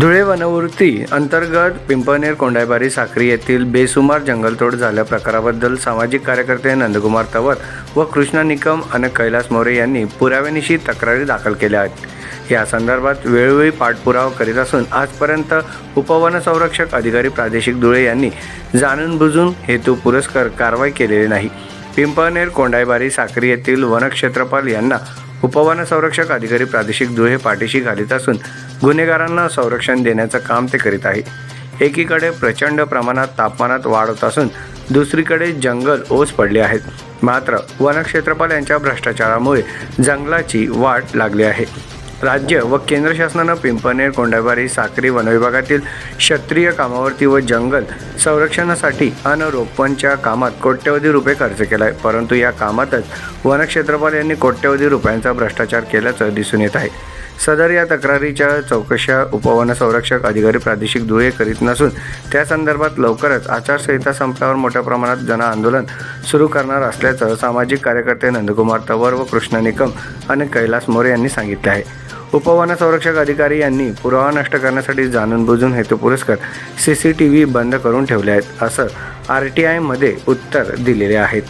धुळे वनवृत्ती अंतर्गत पिंपनेर कोंडायबारी साखरी येथील बेसुमार जंगलतोड झाल्या प्रकाराबद्दल सामाजिक कार्यकर्ते नंदकुमार तवर व कृष्णा निकम आणि कैलास मोरे यांनी पुराव्यानिशी तक्रारी दाखल केल्या आहेत. या संदर्भात वेळोवेळी पाठपुरावा करीत असून आजपर्यंत उपवन संरक्षक अधिकारी प्रादेशिक धुळे यांनी जाणून बुजून हेतू पुरस्कार कारवाई केलेली नाही. पिंपळनेर कोंडाईबारी साक्री येथील वनक्षेत्रपाल यांना उपवन संरक्षक अधिकारी प्रादेशिक दुहे पाठीशी घालीत असून गुन्हेगारांना संरक्षण देण्याचं काम ते करीत आहे. एकीकडे प्रचंड प्रमाणात तापमानात वाढ होत असून दुसरीकडे जंगल ओस पडले आहेत. मात्र वनक्षेत्रपाल यांच्या भ्रष्टाचारामुळे जंगलाची वाट लागली आहे. राज्य व केंद्र शासनानं पिंपनेर कोंडाबारी साक्री वनविभागातील क्षत्रिय कामावरती व जंगल संरक्षणासाठी अन रोपणच्या कामात कोट्यवधी रुपये खर्च केला आहे परंतु या कामातच वनक्षेत्रपाल यांनी कोट्यवधी रुपयांचा भ्रष्टाचार केल्याचं दिसून येत आहे. सदर या तक्रारीच्या चौकशा उपवन संरक्षक अधिकारी प्रादेशिक धुळे करीत नसून त्या संदर्भात लवकरच आचारसंहिता संपल्यावर मोठ्या प्रमाणात जन आंदोलन सुरू करणार असल्याचं सामाजिक कार्यकर्ते नंदकुमार तवर व कृष्ण निकम आणि कैलास मोरे यांनी सांगितले आहे. उपवन संरक्षक अधिकारी यांनी पुरावा नष्ट करण्यासाठी जाणून बुजून हेतू पुरस्कार सी सी टी व्ही बंद करून ठेवले आहेत असं आर टी आयमध्ये उत्तर दिलेले आहेत.